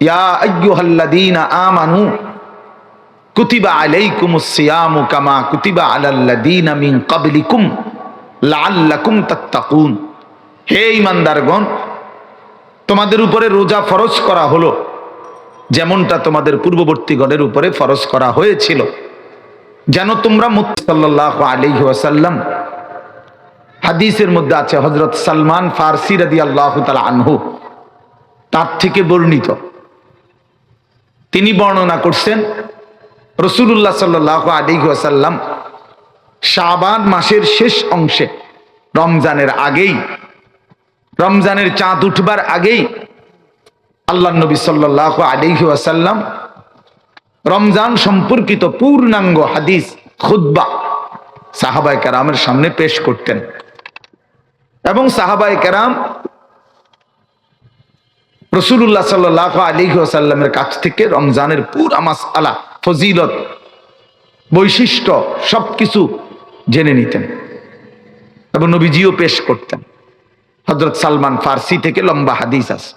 ইয়া কুতিবা কামা কুতিবা হে তোমাদের উপরে রোজা ফরজ করা হলো, যেমনটা তোমাদের পূর্ববর্তী পূর্ববর্তীগণের উপরে ফরজ করা হয়েছিল। যেন তোমরা মুসাল্লাহ ওয়াসাল্লাম, হাদিসের মধ্যে আছে হজরত সালমান ফারসি রাদি আল্লাহ আনহু, তার থেকে বর্ণিত। তিনি বর্ণনা করছেন রসুল্লাহ সাল্লাহ আলাইহি ওয়াসাল্লাম শাবান মাসের শেষ অংশে, রমজানের আগেই, রমজানের চাঁদ উঠবার আগেই আল্লাহ নবী সাল্লাহ আলাইহি ওয়াসাল্লাম রমজান সম্পর্কিত পূর্ণাঙ্গ হাদিস খুদ্া সাহাবাই কারামের সামনে পেশ করতেন। এবং সাহাবাই কারাম রসুল্লাহ সাল্লাহ আলী সাল্লামের কাছ থেকে রমজানের পুরা মাস আলা ফজিলত, বৈশিষ্ট্য সবকিছু জেনে নিতেন। এবং নবীজিও পেশ করতেন। হজরত সালমান ফার্সি থেকে লম্বা হাদিস আছে।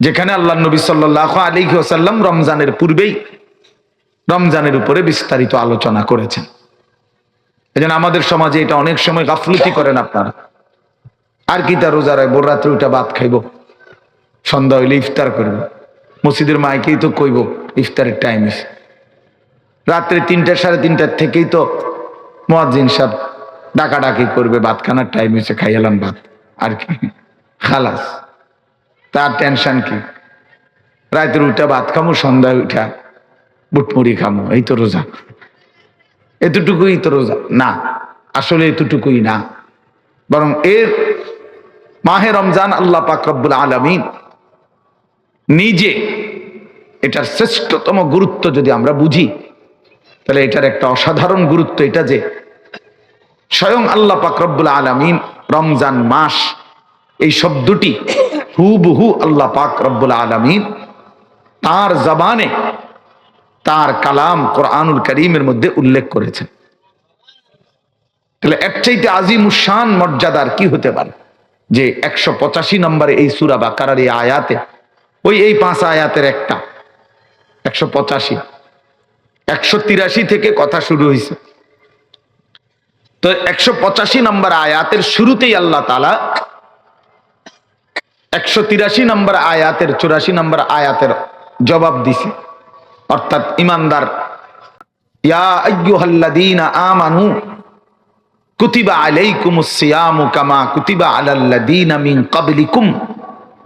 যেখানে আল্লাহ নবী সাল্লাহ আলী সাল্লাম রমজানের পূর্বেই রমজানের উপরে বিস্তারিত আলোচনা করেছেন। এজন্য আমাদের সমাজে এটা অনেক সময় গাফলতি করেন আপনারা। আর কি তার রোজা রাখব, রাত্রে ওইটা ভাত খাইব? সন্ধ্যা হইলে ইফতার করব। মসজিদের মাইকেই তো কইব, ইফতারের টাইম এসে রাত্রে তিনটা সাড়ে তিনটার থেকেই তো মোয়াজ্জিন সাহেব ডাকাডাকি করবে ভাত খানার টাইম এসে খাইয়ালাম ভাত। আর কি? খালাস। তার টেনশন কি? রাতের উঠা ভাত খামো, সন্ধ্যায় উঠা বুটমুড়ি খামো, এই তো রোজা। এতটুকুই তো রোজা। না, আসলে এতটুকুই না। বরং এর মাহে রমজান আল্লাহ পাক রব্বুল আলমিন নিজে। এটার শ্রেষ্ঠতম গুরুত্ব যদি আমরা বুঝি, তাহলে এটার একটা অসাধারণ গুরুত্ব এটা যে, স্বয়ং আল্লাহ পাক রব্বুল আলমিন রমজান মাস, এই শব্দটি হুবহু আল্লাহ পাক রব্বুল আলমিন তার জবানে তার কালাম কোরআনুল করিমের মধ্যে উল্লেখ করেছেন। তাহলে এর চাইতে আজিমুসান মর্যাদার কি হতে পারে? যে একশো পঁচাশি নম্বরে এই সুরা বা কারার আয়াতে ওই এই পাঁচ আয়াতের একটা। একশো পঁচাশি। একশো তিরাশি থেকে কথা শুরু হয়েছে তো একশো পঁচাশি নম্বর আয়াতের শুরুতেই আল্লাহ তালা একশো তিরাশি নম্বর আয়াতের, চুরাশি নম্বর আয়াতের জবাব দিছে। অর্থাৎ ইমানদার আমানু, কুতিবা আলাইকুমুস সিয়ামু কামা কুতিবা আলাল্লাযীনা মিন ক্বাবলিকুম।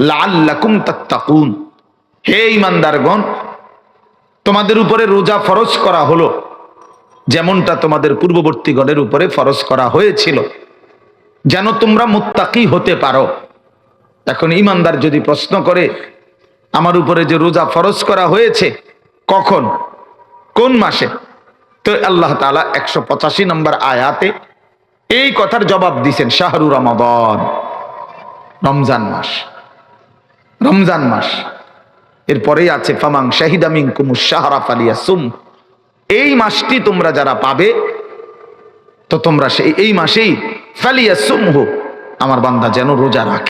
লাআল্লাকুম তাত্তাকুন। হে ইমানদারগণ তোমাদের উপরে রোজা ফরজ করা হলো, যেমনটা তোমাদের পূর্ববর্তীগণের উপরে ফরজ করা হয়েছিল, যেন তোমরা মুত্তাকি হতে পারো। এখন ইমানদার যদি প্রশ্ন করে, আমার উপরে যে রোজা ফরজ করা হয়েছে, কখন? কোন মাসে? তো আল্লাহ তালা একশো পঁচাশি নম্বর আয়াতে এই কথার জবাব দিছেন, শাহরু রমাদন, রমজান মাস। রমজান মাস। এরপরেই আছে ফামাং শাহিদামিং কুমু শাহরা ফালিয়া সুম এই মাসটি তোমরা যারা পাবে, তো তোমরা সেই এই মাসেই ফালিয়া সুম আমার বান্দা যেন রোজা রাখে।